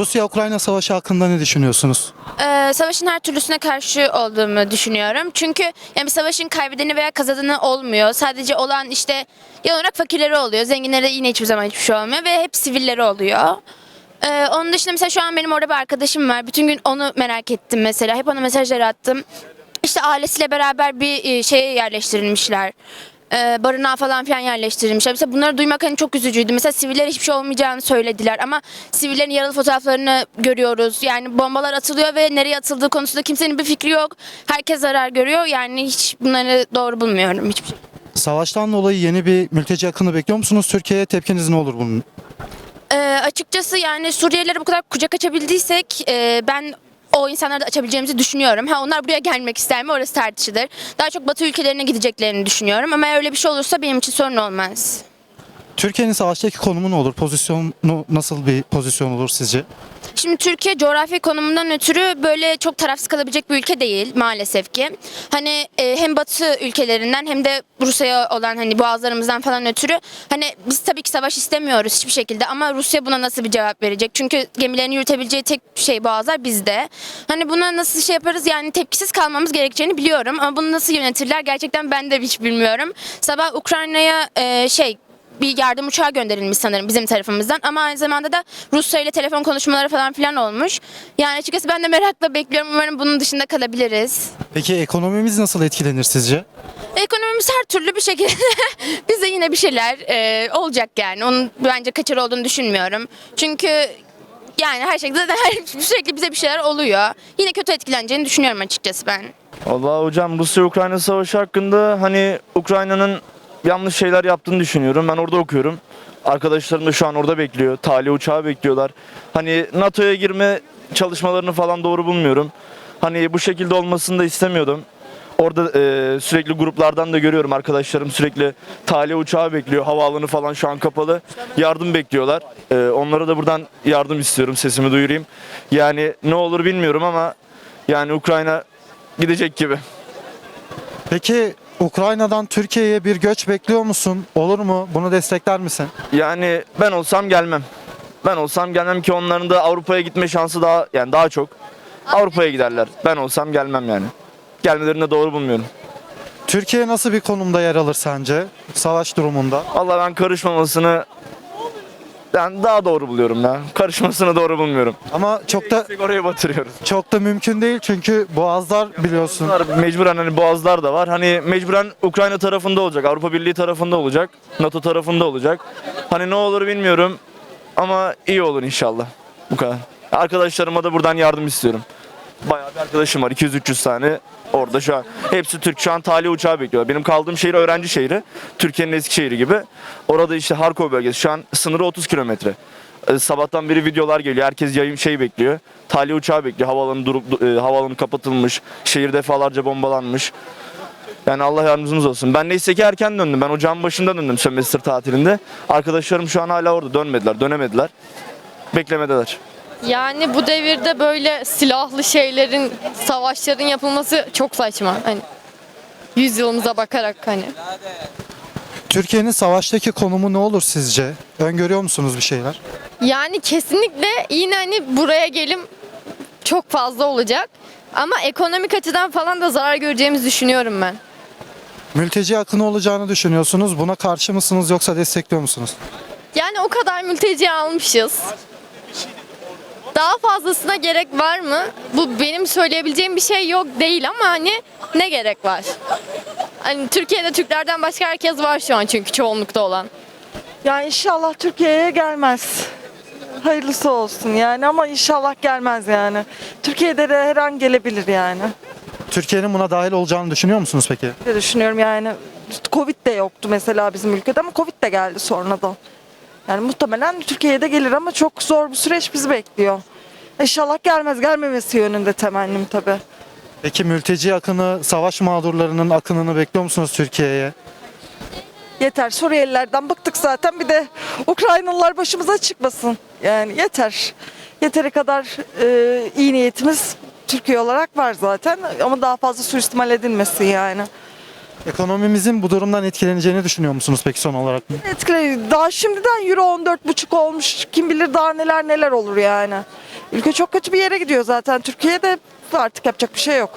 Rusya-Ukrayna savaşı hakkında ne düşünüyorsunuz? Ee, savaşın her türlüsüne karşı olduğumu düşünüyorum. Çünkü yani savaşın kaybedeni veya kazananı olmuyor. Sadece olan işte genel olarak fakirleri oluyor. Zenginlere yine hiçbir zaman hiçbir şey olmuyor ve hep sivilleri oluyor. Ee, onun dışında mesela şu an benim orada bir arkadaşım var. Bütün gün onu merak ettim mesela. Hep ona mesajlar attım. İşte ailesiyle beraber bir e, şeye yerleştirilmişler. Ee, barınağa falan filan yerleştirilmişler. Mesela bunları duymak hani çok üzücüydü. Mesela siviller hiçbir şey olmayacağını söylediler ama sivillerin yaralı fotoğraflarını görüyoruz. Yani bombalar atılıyor ve nereye atıldığı konusunda kimsenin bir fikri yok. Herkes zarar görüyor. Yani hiç bunları doğru bulmuyorum hiçbir şey. Savaştan dolayı yeni bir mülteci akını bekliyor musunuz? Türkiye'ye tepkiniz ne olur bunun? Ee, açıkçası yani Suriyelilere bu kadar kucak açabildiysek e, ben o insanları da açabileceğimizi düşünüyorum. Ha onlar buraya gelmek ister mi orası tartışılır. Daha çok Batı ülkelerine gideceklerini düşünüyorum ama eğer öyle bir şey olursa benim için sorun olmaz. Türkiye'nin savaştaki konumu ne olur? Pozisyonu nasıl bir pozisyon olur sizce? Şimdi Türkiye coğrafi konumundan ötürü böyle çok tarafsız kalabilecek bir ülke değil maalesef ki. Hani e, hem Batı ülkelerinden hem de Rusya'ya olan hani boğazlarımızdan falan ötürü hani biz tabii ki savaş istemiyoruz hiçbir şekilde ama Rusya buna nasıl bir cevap verecek? Çünkü gemilerini yürütebileceği tek şey boğazlar bizde. Hani buna nasıl şey yaparız yani tepkisiz kalmamız gerekeceğini biliyorum ama bunu nasıl yönetirler gerçekten ben de hiç bilmiyorum. Sabah Ukrayna'ya e, şey bir yardım uçağı gönderilmiş sanırım bizim tarafımızdan ama aynı zamanda da Rusya ile telefon konuşmaları falan filan olmuş. Yani açıkçası ben de merakla bekliyorum. Umarım bunun dışında kalabiliriz. Peki ekonomimiz nasıl etkilenir sizce? Ekonomimiz her türlü bir şekilde bize yine bir şeyler e, olacak yani. Onun bence kaçar olduğunu düşünmüyorum. Çünkü yani her şekilde her sürekli bize bir şeyler oluyor. Yine kötü etkileneceğini düşünüyorum açıkçası ben. Vallahi hocam Rusya-Ukrayna savaşı hakkında hani Ukrayna'nın yanlış şeyler yaptığını düşünüyorum. Ben orada okuyorum. Arkadaşlarım da şu an orada bekliyor. Tali uçağı bekliyorlar. Hani NATO'ya girme çalışmalarını falan doğru bulmuyorum. Hani bu şekilde olmasını da istemiyordum. Orada e, sürekli gruplardan da görüyorum arkadaşlarım sürekli tali uçağı bekliyor. Havaalanı falan şu an kapalı. Yardım bekliyorlar. E, onlara da buradan yardım istiyorum. Sesimi duyurayım. Yani ne olur bilmiyorum ama yani Ukrayna gidecek gibi. Peki Ukrayna'dan Türkiye'ye bir göç bekliyor musun? Olur mu? Bunu destekler misin? Yani ben olsam gelmem. Ben olsam gelmem ki onların da Avrupa'ya gitme şansı daha yani daha çok. Avrupa'ya giderler. Ben olsam gelmem yani. Gelmelerini de doğru bulmuyorum. Türkiye nasıl bir konumda yer alır sence savaş durumunda? Vallahi ben karışmamasını ben daha doğru buluyorum ya. Karışmasını doğru bulmuyorum. Ama çok da Oraya batırıyoruz. çok da mümkün değil çünkü boğazlar biliyorsun. Bunlar Mecburen hani boğazlar da var. Hani mecburen Ukrayna tarafında olacak. Avrupa Birliği tarafında olacak. NATO tarafında olacak. Hani ne olur bilmiyorum. Ama iyi olur inşallah. Bu kadar. Arkadaşlarıma da buradan yardım istiyorum. Bayağı bir arkadaşım var. 200-300 tane orada şu an. Hepsi Türk. Şu an tali uçağı bekliyorlar. Benim kaldığım şehir öğrenci şehri. Türkiye'nin eski şehri gibi. Orada işte Harkov bölgesi. Şu an sınırı 30 kilometre. Ee, Sabahtan beri videolar geliyor. Herkes yayın şey bekliyor. Tali uçağı bekliyor. Havaalanı durup e, havaalanı kapatılmış. Şehir defalarca bombalanmış. Yani Allah yardımcımız olsun. Ben neyse ki erken döndüm. Ben ocağın başında döndüm sömestr tatilinde. Arkadaşlarım şu an hala orada dönmediler, dönemediler. Beklemedeler. Yani bu devirde böyle silahlı şeylerin, savaşların yapılması çok saçma. Hani yüzyılımıza bakarak hani. Türkiye'nin savaştaki konumu ne olur sizce? Öngörüyor musunuz bir şeyler? Yani kesinlikle yine hani buraya gelim çok fazla olacak. Ama ekonomik açıdan falan da zarar göreceğimizi düşünüyorum ben. Mülteci akını olacağını düşünüyorsunuz. Buna karşı mısınız yoksa destekliyor musunuz? Yani o kadar mülteci almışız. Daha fazlasına gerek var mı? Bu benim söyleyebileceğim bir şey yok değil ama hani ne gerek var? Hani Türkiye'de Türklerden başka herkes var şu an çünkü çoğunlukta olan. Ya inşallah Türkiye'ye gelmez. Hayırlısı olsun yani ama inşallah gelmez yani. Türkiye'de de her an gelebilir yani. Türkiye'nin buna dahil olacağını düşünüyor musunuz peki? Ne düşünüyorum yani. Covid de yoktu mesela bizim ülkede ama Covid de geldi sonradan. Yani muhtemelen Türkiye'ye de gelir ama çok zor bir süreç bizi bekliyor. İnşallah gelmez. Gelmemesi yönünde temennim tabii. Peki mülteci akını, savaş mağdurlarının akınını bekliyor musunuz Türkiye'ye? Yeter Suriyelilerden bıktık zaten bir de Ukraynalılar başımıza çıkmasın. Yani yeter. Yeteri kadar e, iyi niyetimiz Türkiye olarak var zaten ama daha fazla suistimal edilmesin yani. Ekonomimizin bu durumdan etkileneceğini düşünüyor musunuz peki son olarak? Etkili. Daha şimdiden euro 14,5 olmuş. Kim bilir daha neler neler olur yani. Ülke çok kötü bir yere gidiyor zaten. Türkiye'de artık yapacak bir şey yok.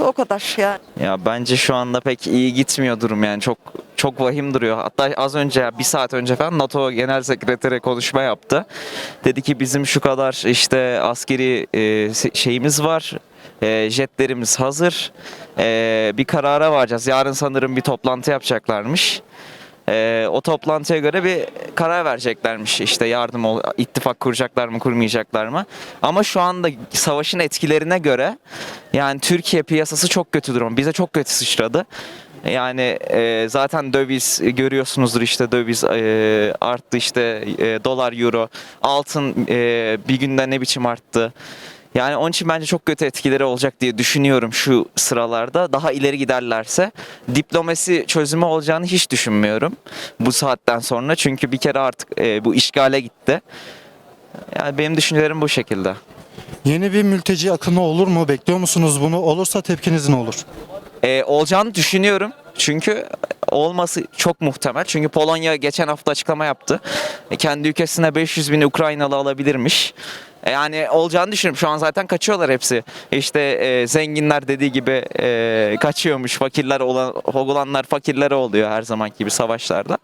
O kadar yani. Ya bence şu anda pek iyi gitmiyor durum yani çok çok vahim duruyor. Hatta az önce bir saat önce falan NATO Genel Sekreteri konuşma yaptı. Dedi ki bizim şu kadar işte askeri şeyimiz var. E, jetlerimiz hazır. E, bir karara varacağız. Yarın sanırım bir toplantı yapacaklarmış. E, o toplantıya göre bir karar vereceklermiş. İşte yardım ol, ittifak kuracaklar mı, kurmayacaklar mı? Ama şu anda savaşın etkilerine göre yani Türkiye piyasası çok kötü durum. Bize çok kötü sıçradı. Yani e, zaten döviz görüyorsunuzdur işte döviz e, arttı işte e, dolar euro altın e, bir günde ne biçim arttı. Yani onun için bence çok kötü etkileri olacak diye düşünüyorum şu sıralarda. Daha ileri giderlerse diplomasi çözümü olacağını hiç düşünmüyorum bu saatten sonra. Çünkü bir kere artık e, bu işgale gitti. Yani benim düşüncelerim bu şekilde. Yeni bir mülteci akını olur mu? Bekliyor musunuz bunu? Olursa tepkiniz ne olur? Ee, olacağını düşünüyorum. Çünkü olması çok muhtemel. Çünkü Polonya geçen hafta açıklama yaptı. E, Kendi ülkesine 500 bin Ukraynalı alabilirmiş. E, Yani olacağını düşünüyorum. Şu an zaten kaçıyorlar hepsi. İşte e, zenginler dediği gibi e, kaçıyormuş. Fakirler olan, olanlar fakirlere oluyor her zaman gibi savaşlarda.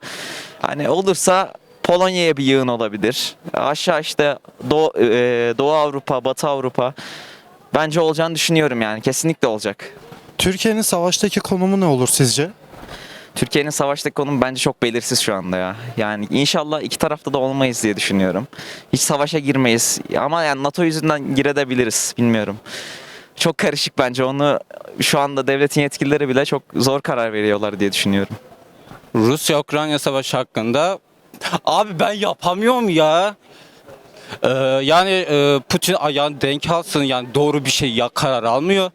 Hani olursa Polonya'ya bir yığın olabilir. Aşağı işte Doğu, e, Doğu Avrupa, Batı Avrupa. Bence olacağını düşünüyorum yani. Kesinlikle olacak. Türkiye'nin savaştaki konumu ne olur sizce? Türkiye'nin savaştaki konumu bence çok belirsiz şu anda ya. Yani inşallah iki tarafta da olmayız diye düşünüyorum. Hiç savaşa girmeyiz. Ama yani NATO yüzünden girebiliriz bilmiyorum. Çok karışık bence onu şu anda devletin yetkilileri bile çok zor karar veriyorlar diye düşünüyorum. Rusya-Ukrayna savaşı hakkında abi ben yapamıyorum ya. Ee, yani e, Putin ayağını denk alsın yani doğru bir şey ya karar almıyor.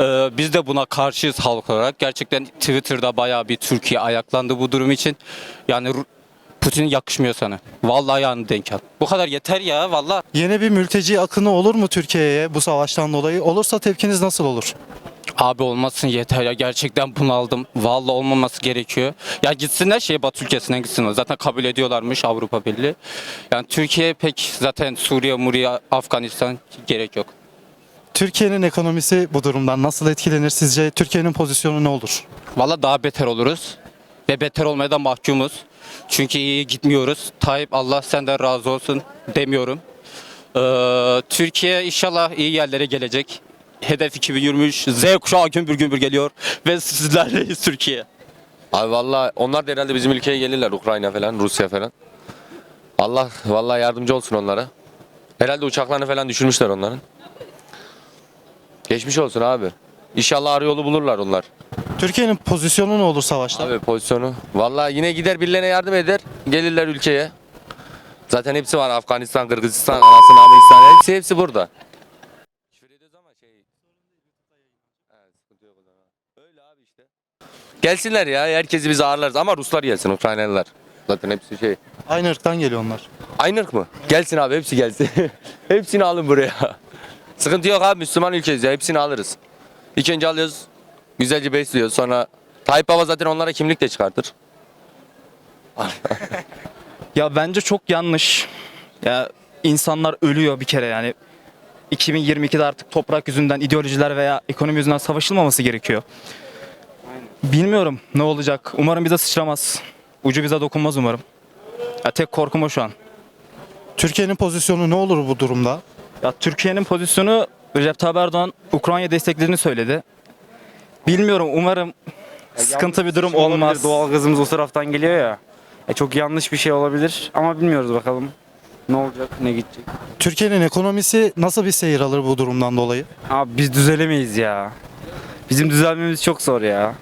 Ee, biz de buna karşıyız halk olarak. Gerçekten Twitter'da bayağı bir Türkiye ayaklandı bu durum için. Yani Putin yakışmıyor sana. Vallahi ayağını denk al. Bu kadar yeter ya vallahi. Yeni bir mülteci akını olur mu Türkiye'ye bu savaştan dolayı? Olursa tepkiniz nasıl olur? Abi olmasın yeter ya gerçekten bunaldım. Vallahi olmaması gerekiyor. Ya gitsinler şey Batı ülkesine gitsinler. Zaten kabul ediyorlarmış Avrupa Birliği. Yani Türkiye pek zaten Suriye, Muriye, Afganistan gerek yok. Türkiye'nin ekonomisi bu durumdan nasıl etkilenir sizce? Türkiye'nin pozisyonu ne olur? Vallahi daha beter oluruz. Ve beter olmaya da mahkumuz. Çünkü iyi gitmiyoruz. Tayyip Allah senden razı olsun demiyorum. Ee, Türkiye inşallah iyi yerlere gelecek. Hedef 2023. Z kuşağı gümbür gümbür geliyor. Ve sizlerleyiz Türkiye. Abi valla onlar da herhalde bizim ülkeye gelirler Ukrayna falan Rusya falan. Allah vallahi yardımcı olsun onlara. Herhalde uçaklarını falan düşürmüşler onların. Geçmiş olsun abi. İnşallah arı yolu bulurlar onlar. Türkiye'nin pozisyonu ne olur savaşta? Abi pozisyonu. Vallahi yine gider birilerine yardım eder. Gelirler ülkeye. Zaten hepsi var. Afganistan, Kırgızistan, anasını Afganistan. Hepsi hepsi burada. Öyle abi işte. Gelsinler ya. Herkesi biz ağırlarız. Ama Ruslar gelsin. Ukraynalılar. Zaten hepsi şey. Aynı ırktan geliyor onlar. Aynı ırk mı? Gelsin abi hepsi gelsin. Hepsini alın buraya. Sıkıntı yok abi Müslüman ülkeyiz ya hepsini alırız. İlk önce alıyoruz. Güzelce besliyoruz sonra Tayyip Baba zaten onlara kimlik de çıkartır. Ya bence çok yanlış. Ya insanlar ölüyor bir kere yani. 2022'de artık toprak yüzünden, ideolojiler veya ekonomi yüzünden savaşılmaması gerekiyor. Bilmiyorum ne olacak. Umarım bize sıçramaz. Ucu bize dokunmaz umarım. Ya tek korkum o şu an. Türkiye'nin pozisyonu ne olur bu durumda? Ya Türkiye'nin pozisyonu Recep Tayyip Erdoğan Ukrayna desteklediğini söyledi. Bilmiyorum umarım sıkıntı bir durum olmaz. Doğal gazımız o taraftan geliyor ya. E, çok yanlış bir şey olabilir ama bilmiyoruz bakalım. Ne olacak, ne gidecek. Türkiye'nin ekonomisi nasıl bir seyir alır bu durumdan dolayı? Abi biz düzelemeyiz ya. Bizim düzelmemiz çok zor ya.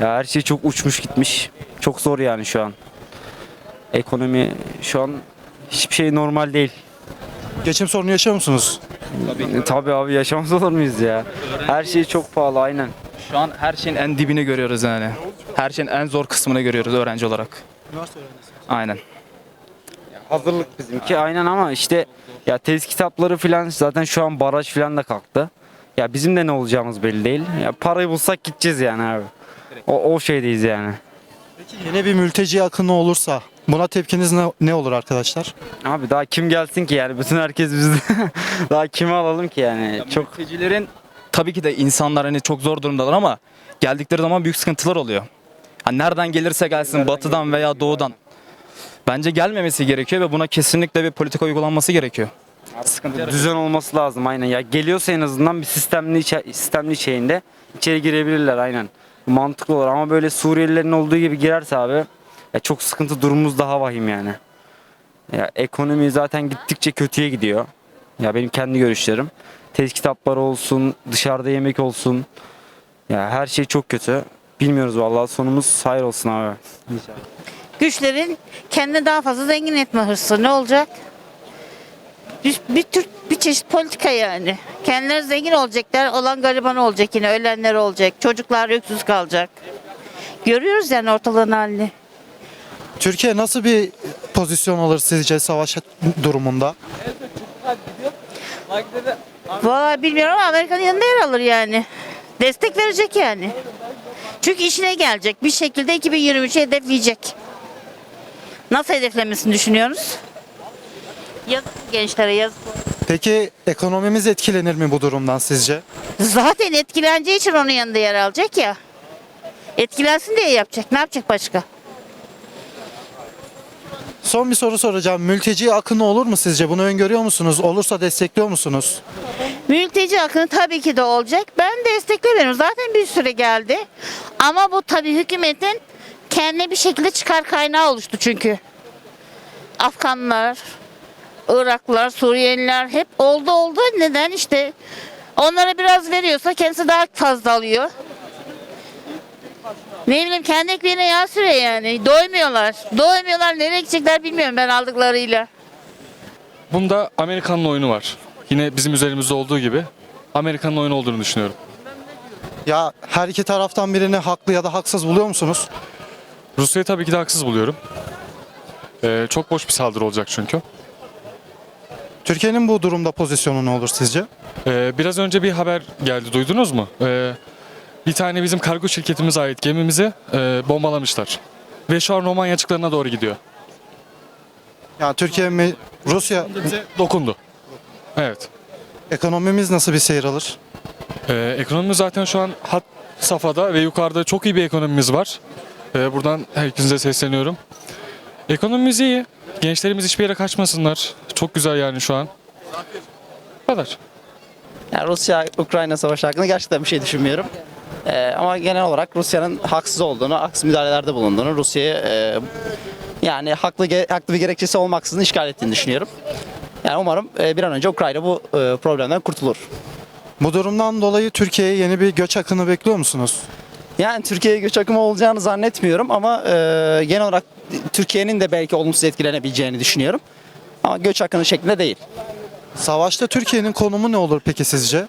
Ya her şey çok uçmuş gitmiş. Çok zor yani şu an. Ekonomi şu an hiçbir şey normal değil. Geçim sorunu yaşıyor musunuz? Tabii, Tabii abi yaşamaz olur muyuz ya? Her şey çok pahalı aynen. Şu an her şeyin en dibini görüyoruz yani. Her şeyin en zor kısmını görüyoruz öğrenci olarak. Aynen. Hazırlık bizimki aynen ama işte ya test kitapları falan zaten şu an baraj falan da kalktı. Ya bizim de ne olacağımız belli değil. Ya parayı bulsak gideceğiz yani abi. O, o şeydeyiz yani. Peki yeni bir mülteci akını olursa buna tepkiniz ne, ne olur arkadaşlar? Abi daha kim gelsin ki yani bütün herkes bizde. daha kimi alalım ki yani? Çok Mültecilerin tabii ki de insanlar hani çok zor durumdalar ama geldikleri zaman büyük sıkıntılar oluyor. Hani nereden gelirse gelsin batıdan veya doğudan. Bence gelmemesi gerekiyor ve buna kesinlikle bir politika uygulanması gerekiyor. Sıkıntı düzen olması lazım aynen. Ya geliyorsa en azından bir sistemli sistemli şeyinde içeri girebilirler aynen. Mantıklı olur ama böyle Suriyelilerin olduğu gibi girerse abi ya çok sıkıntı durumumuz daha vahim yani. Ya ekonomi zaten gittikçe kötüye gidiyor. Ya benim kendi görüşlerim. Test kitapları olsun, dışarıda yemek olsun. Ya her şey çok kötü. Bilmiyoruz vallahi sonumuz hayır olsun abi. güçlerin kendini daha fazla zengin etme hırsı. Ne olacak? Bir, bir tür bir çeşit politika yani. Kendileri zengin olacaklar, olan gariban olacak yine, ölenler olacak. Çocuklar öksüz kalacak. Görüyoruz yani ortalığın halini. Türkiye nasıl bir pozisyon alır sizce savaş durumunda? Vallahi bilmiyorum ama Amerika'nın yanında yer alır yani. Destek verecek yani. Çünkü işine gelecek. Bir şekilde 2023'ü hedefleyecek. Nasıl hedeflemesini düşünüyoruz? Yazık gençlere yazık. Peki ekonomimiz etkilenir mi bu durumdan sizce? Zaten etkileneceği için onun yanında yer alacak ya. Etkilensin diye yapacak. Ne yapacak başka? Son bir soru soracağım. Mülteci akını olur mu sizce? Bunu öngörüyor musunuz? Olursa destekliyor musunuz? Mülteci akını tabii ki de olacak. Ben desteklemiyorum. Zaten bir süre geldi. Ama bu tabii hükümetin kendine bir şekilde çıkar kaynağı oluştu çünkü. Afganlar, Iraklılar, Suriyeliler hep oldu oldu. Neden işte onlara biraz veriyorsa kendisi daha fazla alıyor. Ne bileyim kendi ekmeğine yağ sürüyor yani. Doymuyorlar. Doymuyorlar. Nereye gidecekler bilmiyorum ben aldıklarıyla. Bunda Amerikan'ın oyunu var. Yine bizim üzerimizde olduğu gibi Amerika'nın oyunu olduğunu düşünüyorum. Ya her iki taraftan birini haklı ya da haksız buluyor musunuz? Rusya'yı tabii ki de haksız buluyorum. Ee, çok boş bir saldırı olacak çünkü. Türkiye'nin bu durumda pozisyonu ne olur sizce? Ee, biraz önce bir haber geldi duydunuz mu? Ee, bir tane bizim kargo şirketimize ait gemimizi e, bombalamışlar. Ve şu an Romanya açıklarına doğru gidiyor. Ya Türkiye mi Rusya Bize dokundu. Evet. ekonomimiz nasıl bir seyir alır? Ee, ekonomimiz zaten şu an hat safhada ve yukarıda çok iyi bir ekonomimiz var. Ee, buradan herkese sesleniyorum. Ekonomimiz iyi. Gençlerimiz hiçbir yere kaçmasınlar. Çok güzel yani şu an. Bu kadar. Yani Rusya-Ukrayna savaşı hakkında gerçekten bir şey düşünmüyorum. Ee, ama genel olarak Rusya'nın haksız olduğunu, haksız müdahalelerde bulunduğunu, Rusya'yı e, yani haklı haklı bir gerekçesi olmaksızın işgal ettiğini düşünüyorum. Yani umarım e, bir an önce Ukrayna bu e, problemden kurtulur. Bu durumdan dolayı Türkiye'ye yeni bir göç akını bekliyor musunuz? Yani Türkiye'ye göç akımı olacağını zannetmiyorum ama e, genel olarak Türkiye'nin de belki olumsuz etkilenebileceğini düşünüyorum. Ama göç akını şeklinde değil. Savaşta Türkiye'nin konumu ne olur peki sizce?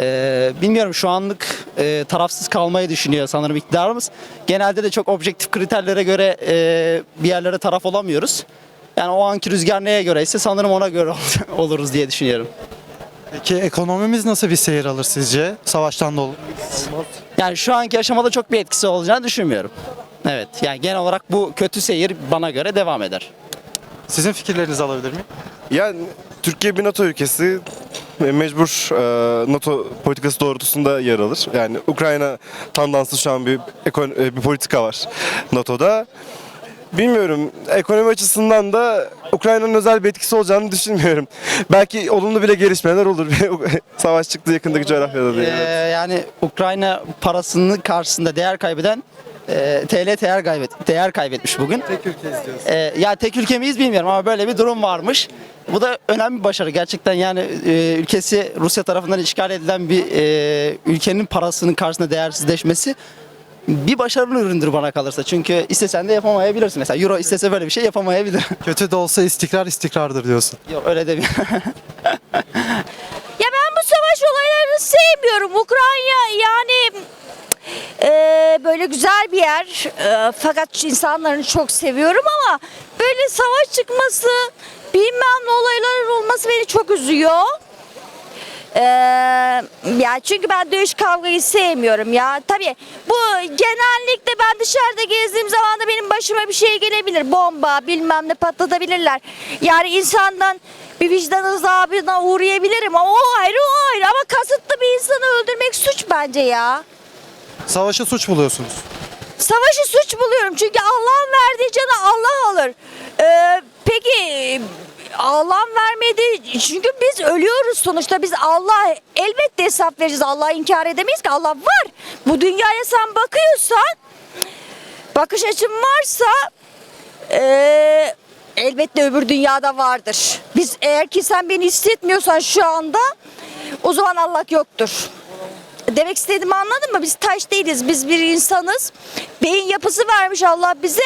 Ee, bilmiyorum şu anlık e, tarafsız kalmayı düşünüyor sanırım iktidarımız. Genelde de çok objektif kriterlere göre e, bir yerlere taraf olamıyoruz. Yani o anki rüzgar neye göre ise sanırım ona göre oluruz diye düşünüyorum. Peki ekonomimiz nasıl bir seyir alır sizce? Savaştan dolayı. Yani şu anki aşamada çok bir etkisi olacağını düşünmüyorum. Evet yani genel olarak bu kötü seyir bana göre devam eder. Sizin fikirlerinizi alabilir miyim? Yani Türkiye bir NATO ülkesi ve mecbur e, NATO politikası doğrultusunda yer alır. Yani Ukrayna tandanslı şu an bir e, bir politika var NATO'da. Bilmiyorum. Ekonomi açısından da Ukrayna'nın özel bir etkisi olacağını düşünmüyorum. Belki olumlu bile gelişmeler olur. Savaş çıktı yakındaki coğrafyada diye. Ee, yani Ukrayna parasının karşısında değer kaybeden e, TL değer kaybet değer kaybetmiş bugün. Tek ülke Ee, ya tek ülke miyiz bilmiyorum ama böyle bir durum varmış. Bu da önemli bir başarı. Gerçekten yani e, ülkesi Rusya tarafından işgal edilen bir e, ülkenin parasının karşısında değersizleşmesi bir başarılı üründür bana kalırsa. Çünkü istesen de yapamayabilirsin. Mesela Euro istese böyle bir şey yapamayabilir. Kötü de olsa istikrar istikrardır diyorsun. Yok öyle demiyorum. Ya ben bu savaş olaylarını sevmiyorum. Ukrayna yani e, böyle güzel bir yer. E, fakat insanlarını çok seviyorum ama böyle savaş çıkması, bilmem ne olaylar olması beni çok üzüyor. Ee, ya çünkü ben dövüş kavgayı sevmiyorum ya. Tabii bu genellikle ben dışarıda gezdiğim zaman da benim başıma bir şey gelebilir. Bomba bilmem ne patlatabilirler. Yani insandan bir vicdan azabına uğrayabilirim. O ayrı o ayrı ama kasıtlı bir insanı öldürmek suç bence ya. Savaşı suç buluyorsunuz. Savaşı suç buluyorum çünkü Allah'ın verdiği canı Allah alır. Ee, peki Allah'ın vermediği çünkü biz ölüyoruz sonuçta biz Allah elbette hesap vereceğiz Allah'ı inkar edemeyiz ki Allah var. Bu dünyaya sen bakıyorsan bakış açın varsa ee, elbette öbür dünyada vardır. Biz eğer ki sen beni hissetmiyorsan şu anda o zaman Allah yoktur. Demek istediğimi anladın mı? Biz taş değiliz. Biz bir insanız. Beyin yapısı vermiş Allah bize.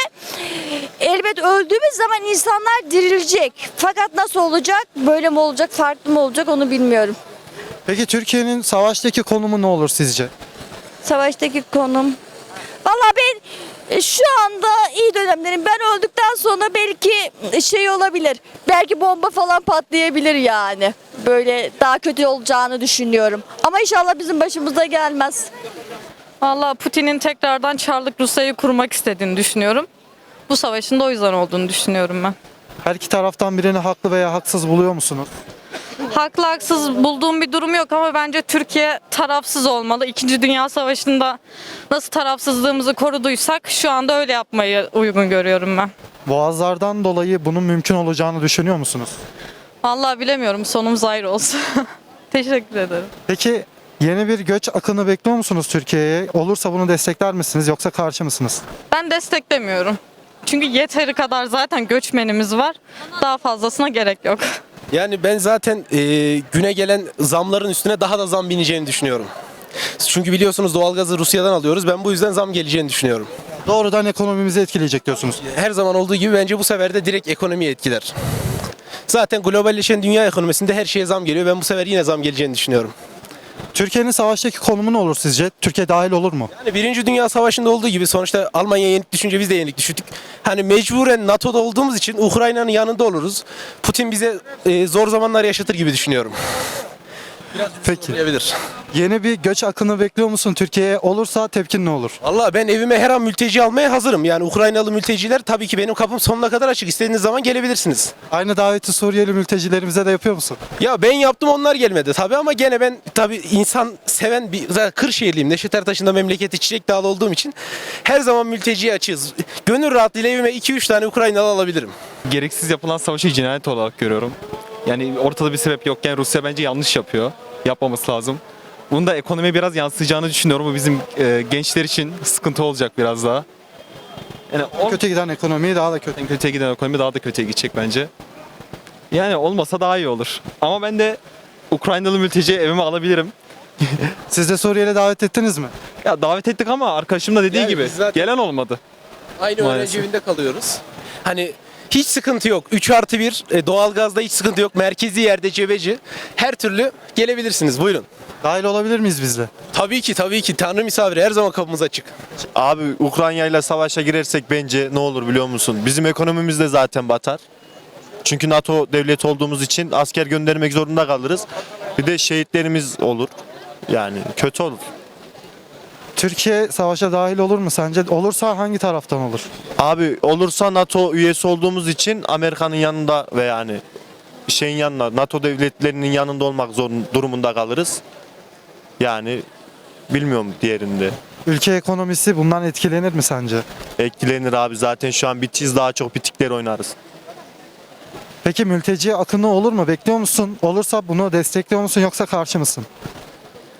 Elbet öldüğümüz zaman insanlar dirilecek. Fakat nasıl olacak? Böyle mi olacak? Farklı mı olacak? Onu bilmiyorum. Peki Türkiye'nin savaştaki konumu ne olur sizce? Savaştaki konum. Vallahi ben şu anda iyi dönemlerim. Ben öldükten sonra belki şey olabilir. Belki bomba falan patlayabilir yani. Böyle daha kötü olacağını düşünüyorum. Ama inşallah bizim başımıza gelmez. Valla Putin'in tekrardan Çarlık Rusya'yı kurmak istediğini düşünüyorum. Bu savaşın da o yüzden olduğunu düşünüyorum ben. Her iki taraftan birini haklı veya haksız buluyor musunuz? Haklı haksız bulduğum bir durum yok ama bence Türkiye tarafsız olmalı. İkinci Dünya Savaşı'nda nasıl tarafsızlığımızı koruduysak şu anda öyle yapmayı uygun görüyorum ben. Boğazlardan dolayı bunun mümkün olacağını düşünüyor musunuz? Vallahi bilemiyorum sonumuz ayrı olsun. Teşekkür ederim. Peki yeni bir göç akını bekliyor musunuz Türkiye'ye? Olursa bunu destekler misiniz yoksa karşı mısınız? Ben desteklemiyorum. Çünkü yeteri kadar zaten göçmenimiz var. Daha fazlasına gerek yok. Yani ben zaten e, güne gelen zamların üstüne daha da zam bineceğini düşünüyorum. Çünkü biliyorsunuz doğalgazı Rusya'dan alıyoruz. Ben bu yüzden zam geleceğini düşünüyorum. Doğrudan ekonomimizi etkileyecek diyorsunuz. Her zaman olduğu gibi bence bu sefer de direkt ekonomiyi etkiler. Zaten globalleşen dünya ekonomisinde her şeye zam geliyor. Ben bu sefer yine zam geleceğini düşünüyorum. Türkiye'nin savaştaki konumu ne olur sizce? Türkiye dahil olur mu? Yani Birinci Dünya Savaşı'nda olduğu gibi sonuçta Almanya yenik düşünce biz de yenik düştük. Hani mecburen NATO'da olduğumuz için Ukrayna'nın yanında oluruz. Putin bize e, zor zamanlar yaşatır gibi düşünüyorum. Peki. Diyebilir. Yeni bir göç akını bekliyor musun Türkiye'ye? Olursa tepkin ne olur? Valla ben evime her an mülteci almaya hazırım. Yani Ukraynalı mülteciler tabii ki benim kapım sonuna kadar açık. İstediğiniz zaman gelebilirsiniz. Aynı daveti Suriyeli mültecilerimize de yapıyor musun? Ya ben yaptım onlar gelmedi tabii ama gene ben tabii insan seven bir zaten Kırşehirliyim. Neşet Ertaş'ın da memleketi Çiçek Dağlı olduğum için her zaman mülteciye açığız. Gönül rahatlığıyla evime 2-3 tane Ukraynalı alabilirim. Gereksiz yapılan savaşı cinayet olarak görüyorum. Yani ortada bir sebep yokken Rusya bence yanlış yapıyor. Yapmaması lazım. Bunun da ekonomiye biraz yansıyacağını düşünüyorum. Bu bizim e, gençler için sıkıntı olacak biraz daha. Yani o Kötü giden ekonomiyi daha da kötü. kötüye giden ekonomi daha da kötüye gidecek bence. Yani olmasa daha iyi olur. Ama ben de Ukraynalı mülteci evime alabilirim. Siz de Suriyeli davet ettiniz mi? Ya davet ettik ama arkadaşım da dediği Yani gibi biz zaten- gelen olmadı. Aynı Maalesef. öğrenci evinde kalıyoruz. Hani hiç sıkıntı yok. 3 artı 1 e, doğalgazda hiç sıkıntı yok. Merkezi yerde cebeci. Her türlü gelebilirsiniz. Buyurun. Dahil olabilir miyiz biz de? Tabii ki tabii ki. Tanrı misafiri her zaman kapımız açık. Abi Ukrayna ile savaşa girersek bence ne olur biliyor musun? Bizim ekonomimiz de zaten batar. Çünkü NATO devleti olduğumuz için asker göndermek zorunda kalırız. Bir de şehitlerimiz olur. Yani kötü olur. Türkiye savaşa dahil olur mu sence? Olursa hangi taraftan olur? Abi olursa NATO üyesi olduğumuz için Amerika'nın yanında ve yani şeyin yanında NATO devletlerinin yanında olmak zor durumunda kalırız. Yani bilmiyorum diğerinde. Ülke ekonomisi bundan etkilenir mi sence? Etkilenir abi zaten şu an bitiz daha çok bitikler oynarız. Peki mülteci akını olur mu? Bekliyor musun? Olursa bunu destekliyor musun yoksa karşı mısın?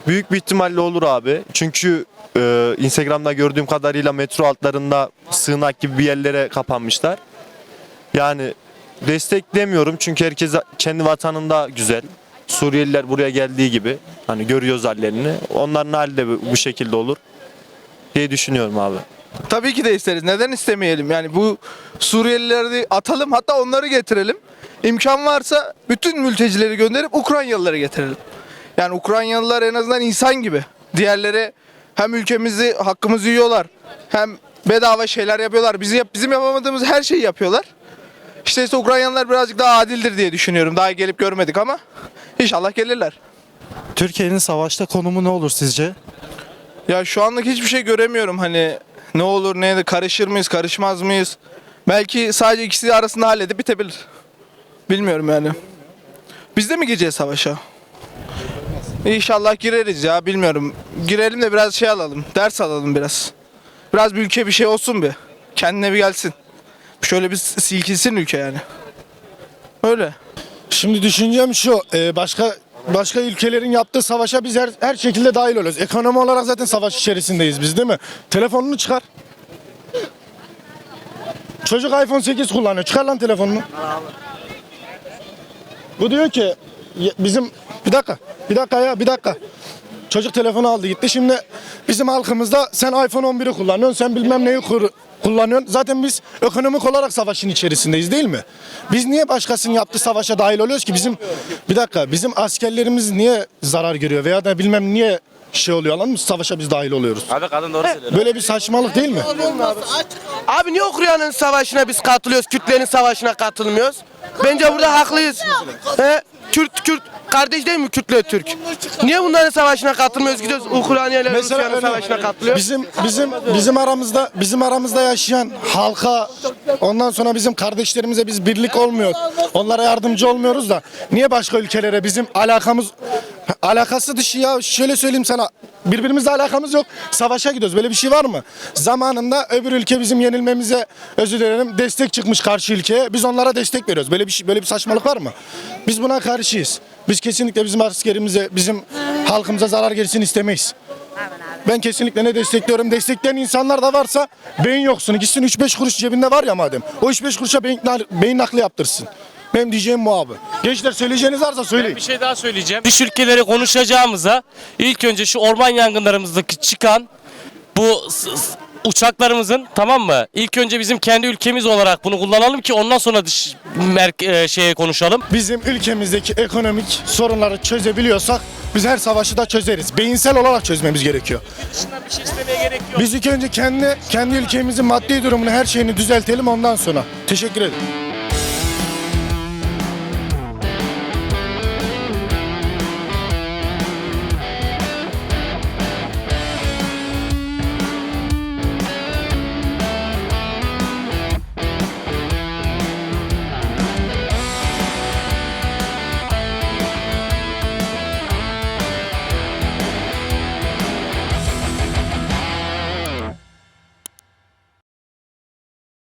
Büyük bir ihtimalle olur abi. Çünkü e, Instagram'da gördüğüm kadarıyla metro altlarında sığınak gibi bir yerlere kapanmışlar. Yani desteklemiyorum çünkü herkes kendi vatanında güzel. Suriyeliler buraya geldiği gibi hani görüyoruz hallerini. Onların hali de bu şekilde olur diye düşünüyorum abi. Tabii ki de isteriz. Neden istemeyelim? Yani bu Suriyelileri atalım hatta onları getirelim. İmkan varsa bütün mültecileri gönderip Ukraynalıları getirelim. Yani Ukraynalılar en azından insan gibi. Diğerleri hem ülkemizi hakkımızı yiyorlar hem bedava şeyler yapıyorlar. Bizi bizim yapamadığımız her şeyi yapıyorlar. İşte ise Ukraynalılar birazcık daha adildir diye düşünüyorum. Daha gelip görmedik ama inşallah gelirler. Türkiye'nin savaşta konumu ne olur sizce? Ya şu anlık hiçbir şey göremiyorum hani ne olur ne de karışır mıyız karışmaz mıyız? Belki sadece ikisi arasında halledip bitebilir. Bilmiyorum yani. Biz de mi gireceğiz savaşa? İnşallah gireriz ya bilmiyorum. Girelim de biraz şey alalım. Ders alalım biraz. Biraz bir ülke bir şey olsun bir. Kendine bir gelsin. Şöyle bir silkilsin ülke yani. Öyle. Şimdi düşüncem şu, e, başka başka ülkelerin yaptığı savaşa biz her, her şekilde dahil oluyoruz. Ekonomi olarak zaten savaş içerisindeyiz biz değil mi? Telefonunu çıkar. Çocuk iPhone 8 kullanıyor. Çıkar lan telefonunu. Bu diyor ki "Ya bizim bir dakika, bir dakika ya, bir dakika. Çocuk telefonu aldı gitti. Şimdi bizim halkımızda sen iPhone 11'i kullanıyorsun, sen bilmem neyi kur, kullanıyorsun. Zaten biz ekonomik olarak savaşın içerisindeyiz değil mi? Biz niye başkasının yaptığı savaşa dahil oluyoruz ki? Bizim bir dakika, bizim askerlerimiz niye zarar görüyor veya da bilmem niye şey oluyor lan savaşa biz dahil oluyoruz. Abi kadın doğru söylüyor. Böyle bir saçmalık değil mi? Abi niye Ukrayna'nın savaşına biz katılıyoruz, Kürtlerin savaşına katılmıyoruz? Bence burada haklıyız. He? Kürt, Kürt, kardeş değil mi Kürtle Türk? Niye bunların savaşına katılmıyoruz? Gidiyoruz Ukrayna ile Mesela Rusya'nın savaşına katılıyoruz. Bizim bizim bizim aramızda bizim aramızda yaşayan halka ondan sonra bizim kardeşlerimize biz birlik olmuyoruz. Onlara yardımcı olmuyoruz da niye başka ülkelere bizim alakamız alakası dışı ya şöyle söyleyeyim sana birbirimizle alakamız yok. Savaşa gidiyoruz. Böyle bir şey var mı? Zamanında öbür ülke bizim yenilmemize özür dilerim destek çıkmış karşı ülkeye. Biz onlara destek veriyoruz. Böyle bir şey böyle bir saçmalık var mı? Biz buna karşıyız. Biz kesinlikle bizim askerimize, bizim halkımıza zarar gelsin istemeyiz. Ben kesinlikle ne destekliyorum? Destekleyen insanlar da varsa beyin yoksunu gitsin 3-5 kuruş cebinde var ya madem. O 3-5 kuruşa beyin, beyin nakli yaptırsın. Benim diyeceğim bu abi. Gençler söyleyeceğiniz varsa söyleyin. Bir şey daha söyleyeceğim. Dış ülkeleri konuşacağımıza ilk önce şu orman yangınlarımızdaki çıkan bu uçaklarımızın tamam mı? İlk önce bizim kendi ülkemiz olarak bunu kullanalım ki ondan sonra dış merke- e, şeye konuşalım. Bizim ülkemizdeki ekonomik sorunları çözebiliyorsak biz her savaşı da çözeriz. Beyinsel olarak çözmemiz gerekiyor. bir şey istemeye gerek yok. Biz ilk önce kendi kendi ülkemizin maddi durumunu her şeyini düzeltelim ondan sonra. Teşekkür ederim.